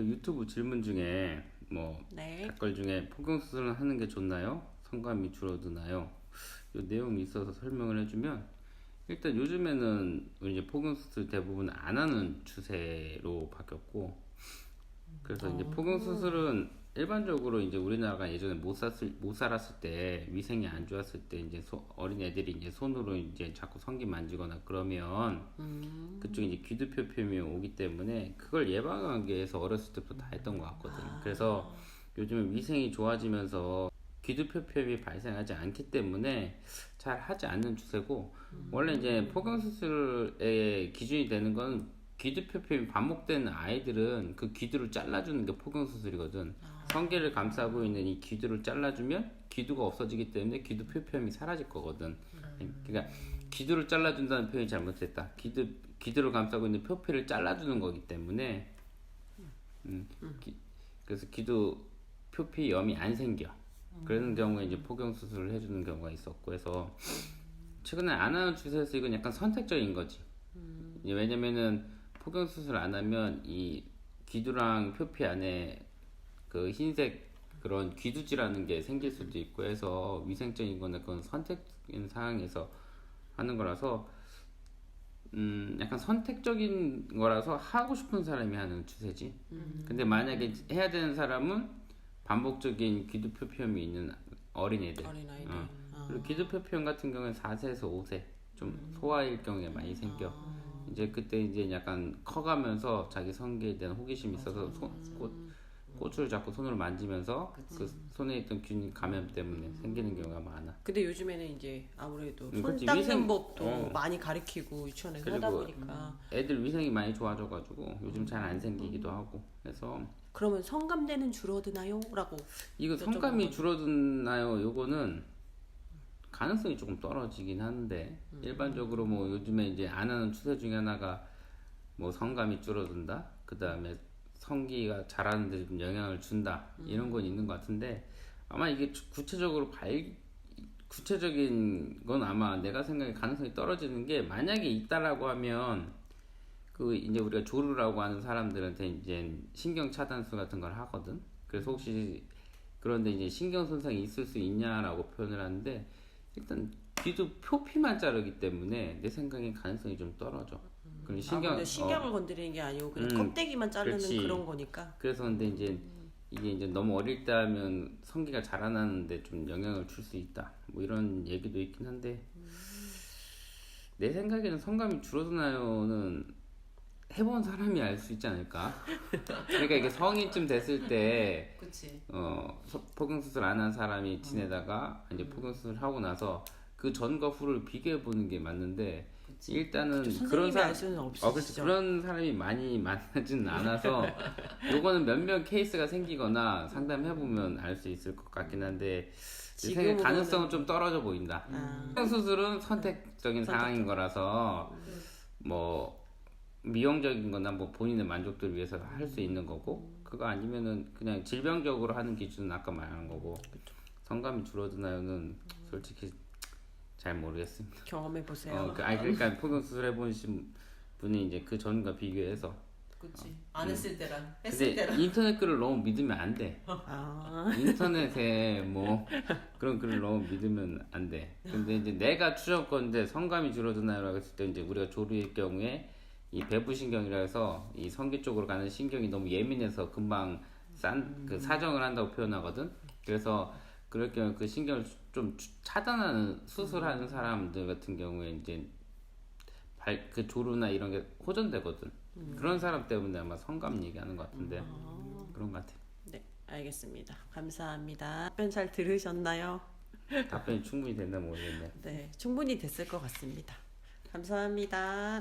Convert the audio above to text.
그 유튜브 질문 중에 뭐 네. 댓글 중에 포경 수술을 하는 게 좋나요? 성감이 줄어드나요? 이 내용이 있어서 설명을 해주면 일단 요즘에는 이제 포경 수술 대부분 안 하는 추세로 바뀌었고 그래서 이제 포경 수술은 일반적으로 이제 우리나라가 예전에 못 살았을 못 살았을 때 위생이 안 좋았을 때 이제 소, 어린 애들이 이제 손으로 이제 자꾸 성기 만지거나 그러면 그쪽 이제 귀두표표이 오기 때문에 그걸 예방하기 위해서 어렸을 때부터 다 했던 것 같거든. 그래서 요즘에 위생이 좋아지면서 귀두표표이 발생하지 않기 때문에 잘 하지 않는 추세고 원래 이제 포경 수술의 기준이 되는 건 귀두표표이 반복되는 아이들은 그 귀두를 잘라주는 게 포경 수술이거든. 성기를 감싸고 있는 이 귀두를 잘라주면 귀두가 없어지기 때문에 귀두 표표염이 사라질 거거든. 그러니까 귀두를 잘라준다는 표현이 잘못됐다. 귀두 귀두를 감싸고 있는 표피를 잘라주는 거기 때문에 음, 기- 그래서 귀두 표피염이 안 생겨. 그런 경우에 이제 포경 수술을 해주는 경우가 있었고 해서 최근에 안 하는 추세에서 이건 약간 선택적인 거지. 이제 왜냐면은 포경 수술 안 하면 이 귀두랑 표피 안에 그 흰색 그런 귀두지라는 게 생길 수도 있고 해서 위생적인 거는 그건 선택적인 상황에서 하는 거라서 음 약간 선택적인 거라서 하고 싶은 사람이 하는 추세지. 근데 만약에 해야 되는 사람은 반복적인 귀두 표피염이 있는 어린애들. 어린아이들. 어. 아. 그리고 귀두 표피염 같은 경우는 4세에서 5세 좀 소아일 경우에 많이 생겨. 이제 그때 이제 약간 커가면서 자기 성기에 대한 호기심이 있어서 손, 꽃, 꽃을 자꾸 손으로 만지면서 그 손에 있던 균 감염 때문에 생기는 경우가 많아. 근데 요즘에는 이제 아무래도 음, 손. 닦는 위생- 법도 어. 많이 가르치고 유치원에서 하다 보니까 애들 위생이 많이 좋아져가지고 요즘 잘 안 생기기도 하고 그래서 그러면 성감대는 줄어드나요? 라고 이거 성감이. 줄어드나요? 요거는 가능성이 조금 떨어지긴 하는데 음. 일반적으로 뭐 요즘에 이제 안 하는 추세 중에 하나가 뭐 성감이 줄어든다. 그 다음에 성기가 자라는 데 좀 영향을 준다. 이런 건 있는 것 같은데 아마 이게 주- 구체적으로 발 구체적인 건 아마 내가 생각에 가능성이 떨어지는 게 만약에 있다라고 하면 그 이제 우리가 조루라고 하는 사람들한테 이제 신경 차단술 같은 걸 하거든. 그래서 혹시 그런데 이제 신경 손상이 있을 수 있냐라고 표현을 하는데 일단 귀도 표피만 자르기 때문에 내 생각엔 가능성이 좀 떨어져. 그리고 신경, 신경 아, 신경을 어, 건드리는 게 아니고 그냥 음, 껍데기만 자르는 그렇지. 그런 거니까 그래서 근데 이제 이게 이제 너무 어릴 때 하면 성기가 자라나는데 좀 영향을 줄 수 있다. 뭐 이런 얘기도 있긴 한데 내 생각에는 성감이 줄어드나요는 해본 사람이 알 수 있지 않을까? 그러니까 이게 성인쯤 됐을 때 그치 어, 서- 포경 수술 안 한 사람이 지내다가 이제 포경 수술 하고 나서 그 전과 후를 비교해 보는 게 맞는데 일단은 그쵸, 그런 사람 어. 없으시죠 그런 사람이 많이 만나지는 않아서 요거는 몇몇 케이스가 생기거나 상담해 보면 알 수 있을 것 같긴 한데 지금으로는- 가능성은 좀 떨어져 보인다. 아. 포경 수술은 선택적인 상황인 거라서 뭐 미용적인 거나 뭐 본인의 만족도를 위해서 할 수 있는 거고 그거 아니면은 그냥 질병적으로 하는 기준은 아까 말한 거고. 성감이 줄어드나요는 솔직히 잘 모르겠습니다. 경험해 보세요. 어, 그, 아니 그러니까 포경 수술 해보신 분이 이제 그 전과 비교해서. 그치. 안 했을 때랑 했을 근데 때랑. 인터넷 글을 너무 믿으면 안 돼. 아. 인터넷에 뭐 그런 글을 너무 믿으면 안 돼. 근데 이제 내가 추적 건데 성감이 줄어드나요라고 했을 때 이제 우리가 조류일 경우에 이 배부신경이라 해서 이 성기 쪽으로 가는 신경이 너무 예민해서 금방 싼 그 사정을 한다고 표현하거든. 그래서 그럴 경우 그 신경을 좀 추- 차단하는 수술하는 사람들 같은 경우에 이제 발 그 조루나 이런 게 호전되거든. 그런 사람 때문에 아마 성감 얘기하는 것 같은데 그런 것 같아. 네, 알겠습니다. 감사합니다. 답변 잘 들으셨나요? 답변이 충분히 됐나 모르겠네. 네, 충분히 됐을 것 같습니다. 감사합니다.